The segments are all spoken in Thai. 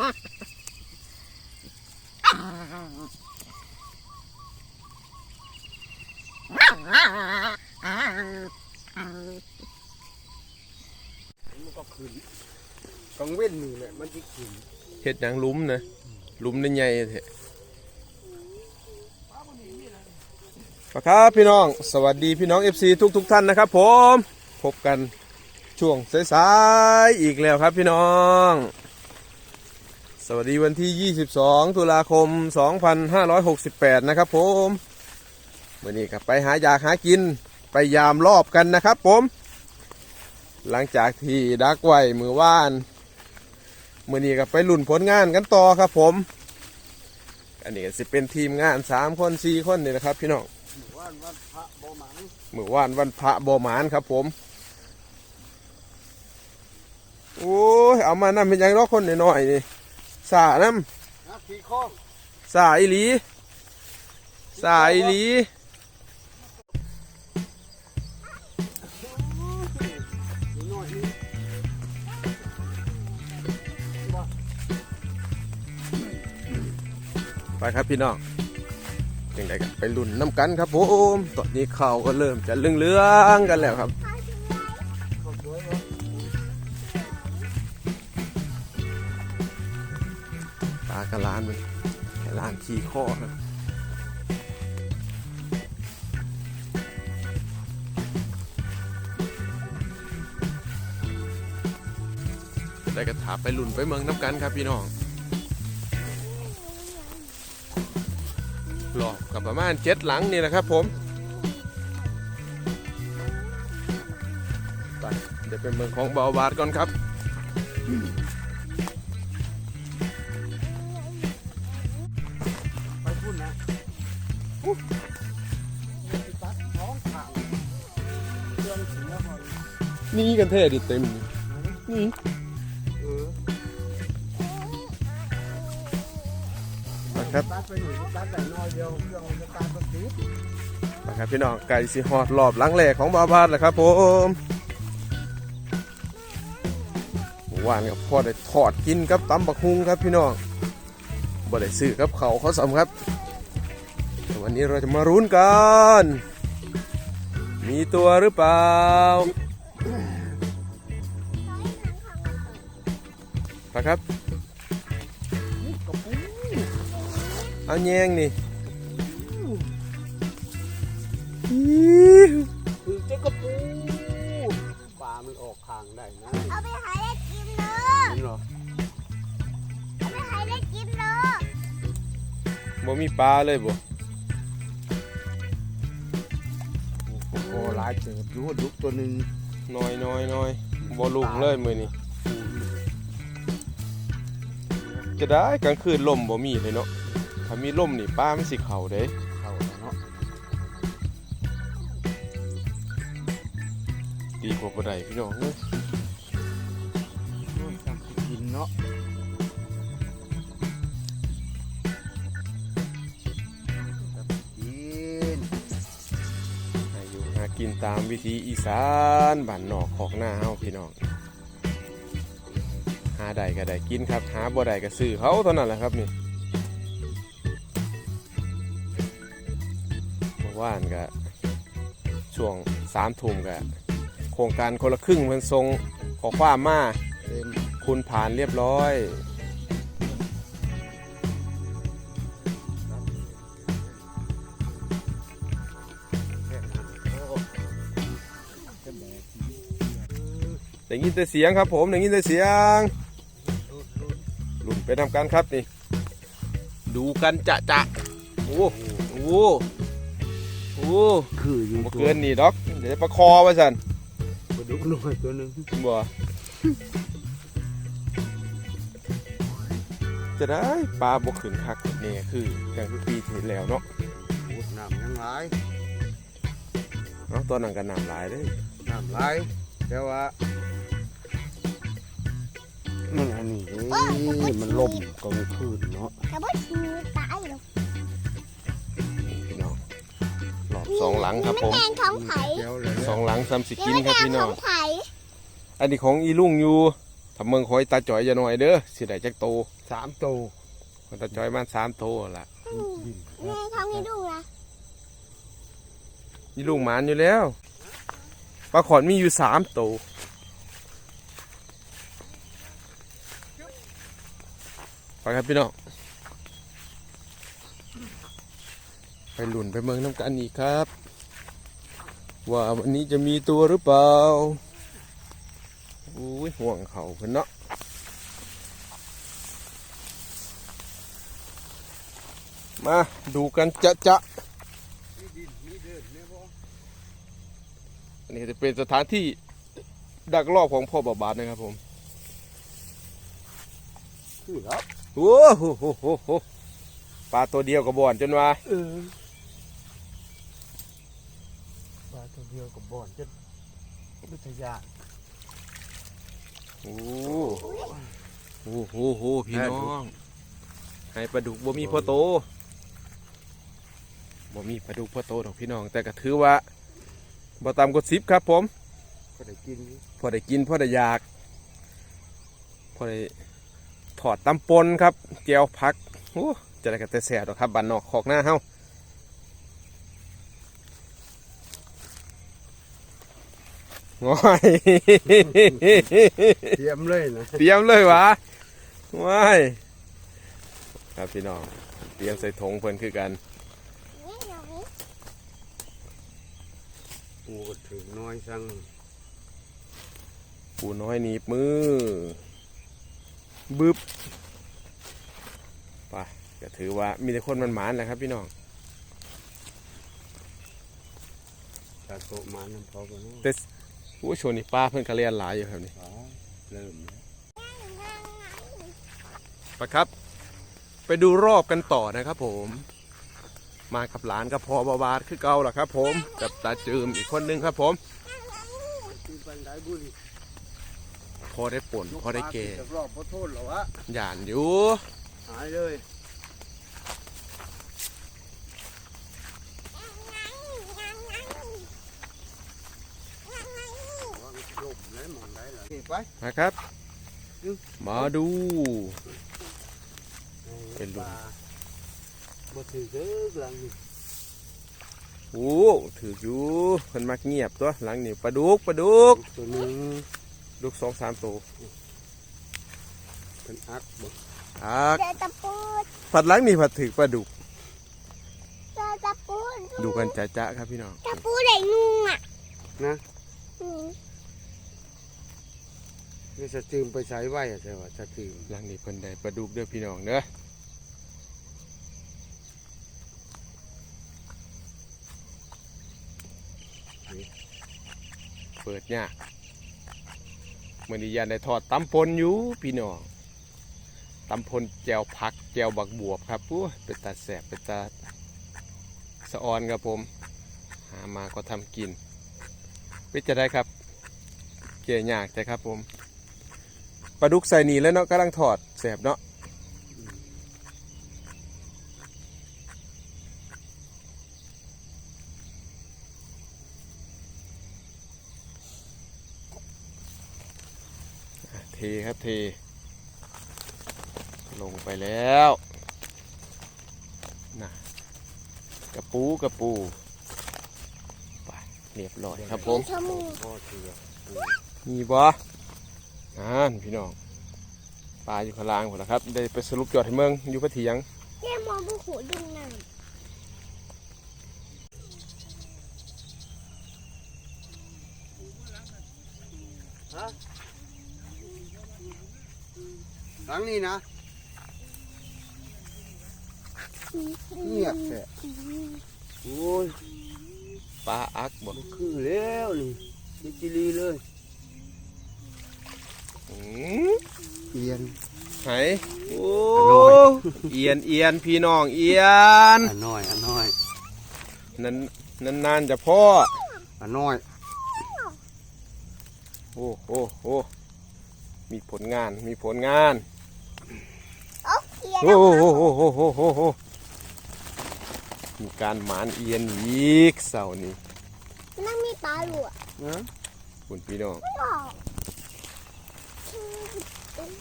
มันก็ขึ้นกังเว้นนี่แหละมันจะขึ้นเฮ็ดหยังหลุมนะหลุมนี่ใหญ่แท้ครับพี่น้อง สวัสดีพี่น้อง FC ทุกทุกๆท่านนะครับ ผม พบกันช่วงสายๆอีกแล้วครับพี่น้อง สวัสดีวันที่ 22 ตุลาคม 2568 นะครับผมวันนี้ก็ไปหาอยากหากินไปยามรอบกันนะครับผม หลังจากที่ดักไว้มือว่านมื่อนี้ก็ไปลุ่นผลงานกันต่อครับผม อันนี้ก็สิเป็นทีมงานสามคนสี่คนนี่นะครับพี่น้องว่านวัดพระบ่หมังมือว่านวันพระบอหมานครับผมโอ้ยเอามานั่นเป็นยังรอกคนน้อยๆนี่ สาน้นะขี่ข้องำสาอีหลีสาอีหลีนิดหน่อยนี่ไปครับพี่น้องยังไงกันไปลุ่นน้ำกันครับผม ตอนนี้ข่าวก็เริ่มจะเรื่องๆกันแล้วครับากระลานมันลานขี่ข้อครับได้กระถาไปหลุนไปเมืองน้ำกันครับพี่น้องหลอกกับประมาณเจ็ดหลังนี่แหละครับผมไปเดี๋ยวเป็นเมืองของเบาบาดก่อนครับ นี่กันเท่ดิเต็มนี่เออนะครับตัดไปหนึ่งตัดแต่น้อยเดียวเครื่องมันจะตัดไปสิบนะครับพี่น้องไก่สีหอดรอบหลังแหลกของบาบาดแหละครับผมหมู่ว่านกับพ่อได้ทอดกินกับตำบักฮุงครับพี่น้องบ่ได้ซื้อกับเขาวเขาสำครับแต่วันนี้เราจะมารุ้นกัน มีตัวหรือเปล่า ไปครับนี่กระปูเอาแยงนี่คือเจ้ากระปูปลามันออกขางได้นะเอาไปหาได้กินเลยนี่เหรอเอาไปหาได้กินเลยบ่มีปลาเลยบ่โอ้โหหลายเจิดรู้ว่าลุกตัวหนึ่งน้อยน้อยน้อยบ่ลุงเลยมือนี้ จะได้กลางคืนลมบ่มีเลยเนาะถ้ามีลมนี่ปลามันสิเข่าเด้เข้าแล้วเนาะดีกว่าบ่ได้พี่น้องเอ้ยโอ้ยจำสิกินเนาะจำสิกินหาอยู่หากินตามวิธีอีสานบ้านนอกของหน้าเฮาพี่น้อง หาได้ก็ได้กินครับ หาบ่ได้ก็ซื้อเขาเท่านั้นแหละครับนี่เมื่อวานก็ช่วงสามทุ่มก็โครงการคนละครึ่งเพิ่นส่งขอความมาเต็มคุณผ่านเรียบร้อยได้ยินแต่เสียงครับผมได้ยินแต่เสียง ไปทำการครับนี่ ดูกันจะจะโอ้โหโอ้คืออยู่บ่ตัวเกินนี่ดอก เดี๋ยวประคอไว้สันปลาดุกน้อยตัวหนึ่งบ่จะได้ปลาบกขึ้นคักนี่คืออย่างทุกปีที่แล้วเนาะโอ้น้ำยังไหลายเนาะตอนนั้นก็น้ำหลายเลยน้ำไหลายแต่ว่า มันอันนี้เอ้ยมันล่มกลางคืนเนาะแต่ว่าชีตายหรอกพี่น้องรอบสองหลังครับผมแมงท้องไผ่เดี๋ยวเลยสองหลังซ้ำสินี่กินไม่ครับแมงพี่น้ท้อองงไผ่อันนี้ของอีลุงอยู่ถ้าเมืองคอยตาจ่อยจะหน่อยเด้อสิได้จักโตสามตัวคนตาจ่อยมันสามโตละดินแม่ท้องให้ดูนะนี่ลุงหมานอยู่แล้วปลาขอนมีอยู่สามโตไป ครับพี่น้องไปหลุนไปเมืองน้ำกันอีกครับ ว่าวันนี้จะมีตัวหรือเปล่าอุ้ยห่วงเขาเพิ่นเนาะมาดูกันจะจะอันนี้จะเป็นสถานที่ดักรอบของพ่อบาบาทนะครับผมคือครับ โอ้โหโหโหโหปลาตัวเดียวกับบ่อนจนว่าเออปลาตัวเดียวกับบ่อนจะวิทยาโอ้โหโหโหพี่น้อง ให้ปลาดุกบ่มีพ่อโตบ่มีปลาดุกพ่อโตดอกพี่น้อง แต่ก็ถือว่าบ่ต่ำกว่าสิบครับผมก็ได้กินพอได้กินพอได้อยากพอได้ ถอดตำปนครับเจียวพักโอ้จะได้กันแต่แสบหรอกครับบันนอกขอกหน้าเฮาง่อยเตรียมเลยนะเตรียมเลยวะว้ายครับพี่น้องเตรียมใส่ถุงเพิ่นคือกันนี่หนูกูก็ถึงน้อยสั่งปูน้อยหนีบมือ บึบไปก็ถือว่ามีแต่คนมันหมานๆแหละครับพี่น้องตาโตมาน้ำพอกันเนาะแต่โอ้ชวนนี่ป้าเพิ่นกระเรียนหลายอยู่ครับนี่อ๋อเริ่มแล้วไปครับ ไปดูรอบกันต่อนะครับผม มากับหลานกับพอบาบาดคือเก่าล่ะครับ ผมกับตาจืมอีกคนนึงครับผม กินไปได้บุญ พ อได้ป่นพอได้เกจะรอบพอโทษเหรอวะหยานอยู่หายเลยวางลมเลยมองได้เหรอนี่ไปมาครับอืมมาดู เป็นลมบ่ถือเด้อหลังนี่โอ้ถืออยู่เพิ่นมักเงียบตัวหลังนี่ปลาดุกปลาดุกตัวหนึง ลูกสองสามตัวเป็นอักบ่อักเจอตะปูผัดหลังนี่ผัดถือปลาดุกเจอตะปูดูกันจ้าจ้าครับพี่น้องตะปูไหนนุ่งอะนะอืมนี่สตรีมไปใช้ไว้อะใช่ว่าสตรีมหลังนี่เพิ่นได้ปลาดุกเด้อพี่น้องเด้อเปิดยาก มื่อนี้ยานได้ทอดตำปนอยู่พี่น้องตำปนแจวผักแจวบักบวบครับอู้เป็นตาแสบเป็นตาสะออนครับผม หามาก็ทำกินวิจะได้ครับ เกี่ยยากแต่ครับผมปลาดุกใส่หนีแล้วเนาะกำลังถอดแสบเนาะอะ เทครับเท ลงไปแล้วนะกระปูกระปูไปเรียบร้อยครับผมชะมูพ่อเถือมีบ่อ่านพี่น้องปลาอยู่ข้างล่างหมดแล้วครับ ได้ไปสรุปจอดให้เมืองอยู่พะเถียงเรียกมองบุหูดึงน้ หลังนี้นะำเงียบแท้โอ้ยปลาอักบ่บ่คือแล้วนี่นี่จิลีเลยอืมเอียนไหนโอ้อร่อยเอียนเอียนพี่น้องเอียนอันน้อยอันน้อยนั้นนั้นนานจะพ่ออันน้อย โอ้โอ้โอ้มีผลงานมีผลงานโอ้เขียน โอ้โหมีการหมานเอียนอีกเสานี้นั่งมีปลาหลวนะคุณพี่น้อง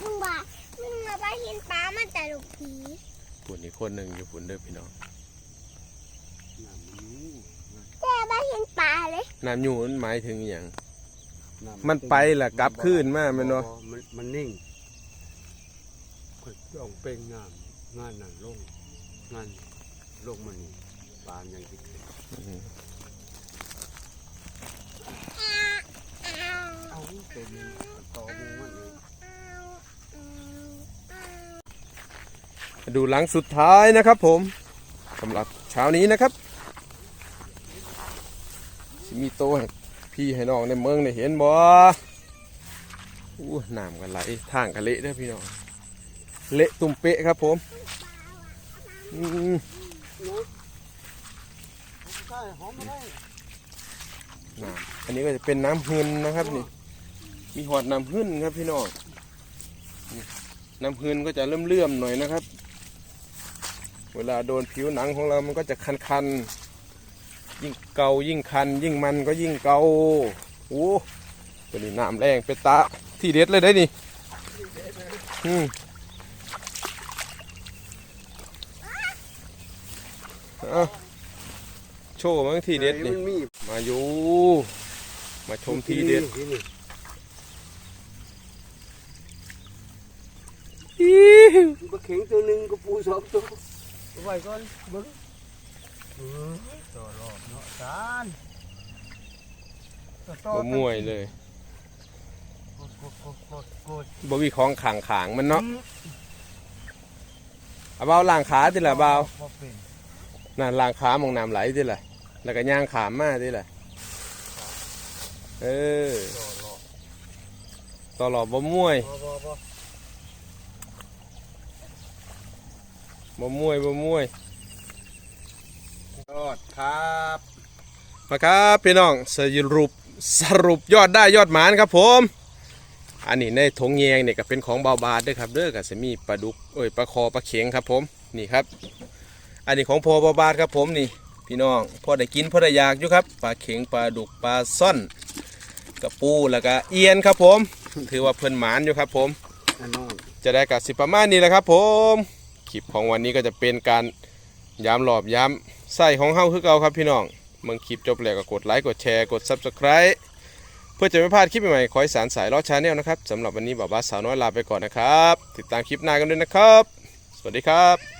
มึงว่ามึงมาไปเห็นปลามันแต่ลูกผีปุ่นอีกคนหนึ่งอยู่ปุ่นเด้อพี่น้องแต่บ้าเห็นปลาเลยน้ำยูนหมายถึงอย่างมันไปล่ะกลับขึ้นมาไหมเนาะมันนิ่ง จ้องเป็นงานงานนั่นลงงานลงมันนี่ปานยังติดอืมเอาเป็นต่อมูมันเองดูหลังสุดท้ายนะครับผมสำหรับเช้านี้นะครับ มีโต้พี่ให้น้องในเมืองได้เห็นบ่อู้น้ำกันไหลทางกันเละเด้อพี่น้อง เละตุ่มเปะครับผมอืมอันนี้ก็จะเป็นน้ำหึนนะครับนี่ มีหอดน้ำหึนครับพี่น้องน้ำหึนก็จะเลื่อมๆหน่อยนะครับ เวลาโดนผิวหนังของเรามันก็จะคันๆ ยิ่งเกายิ่งคัน ยิ่งมันก็ยิ่งเกาโอ้ตัวนี้น้ำแรงเป็นตาที่เด็ดเลยได้นี่อืม เอาโชว์มั้งที่เด็ดนี่มันมีมาอยู่มาชมทีเด็ดที่นี่อิ๊วปลาเข็งตัวหนึ่งก็ปูสองตัวเอาไว้ก่อนเบิ้งเออต่อรอบเนาะจานต่อต่อบ่มวยเลยกดกดกดกดกดบ่มีของขางขางๆมันเนาะเอาเบาล่างขาติละเบาบ่เป็ นั่นล่างขามองน้ำไหลติละแล้วก็ย่างขามมาติละเออตอรอบตลอดบ่มวยบ่มวยบ่มวยยอดครับมาครับพี่น้องสรุปสรุปยอดได้ยอดหมานครับผมอันนี้ในถงแยงเนี่ยก็เป็นของเบาบาดเด้วยครับเด้อก็จะมีปลาดุกเอ้ยปลาคอปลาเข็งครับผมนี่ครับ อันนี้ของพอเบาบาดครับผมนี่พี่น้องพอได้กินพอได้อยากอยู่ครับปลาเข็งปลาดุกปลาซ่อนกระปูแล้วก็เอียนครับผม ถือว่าเพิ่นหมานอยู่ครับผมจะได้กับสิประมาณนี้แหละครับ ผมคลิปของวันนี้ก็จะเป็นการย้ำหลอบย้ำใส่ของเฮ้าคือเก่าครับพี่น้องเมื่อคลิปจบแล้วก็กดไลค์กดแชร์กด Subscribe เพื่อจะไม่พลาดคลิปใหม่ๆขอให้สารสายรอดชาแนลนะครับสำหรับวันนี้บ่าวบ้าสาวน้อยลาไปก่อนนะครับ ติดตามคลิปหน้ากันด้วยนะครับ สวัสดีครับ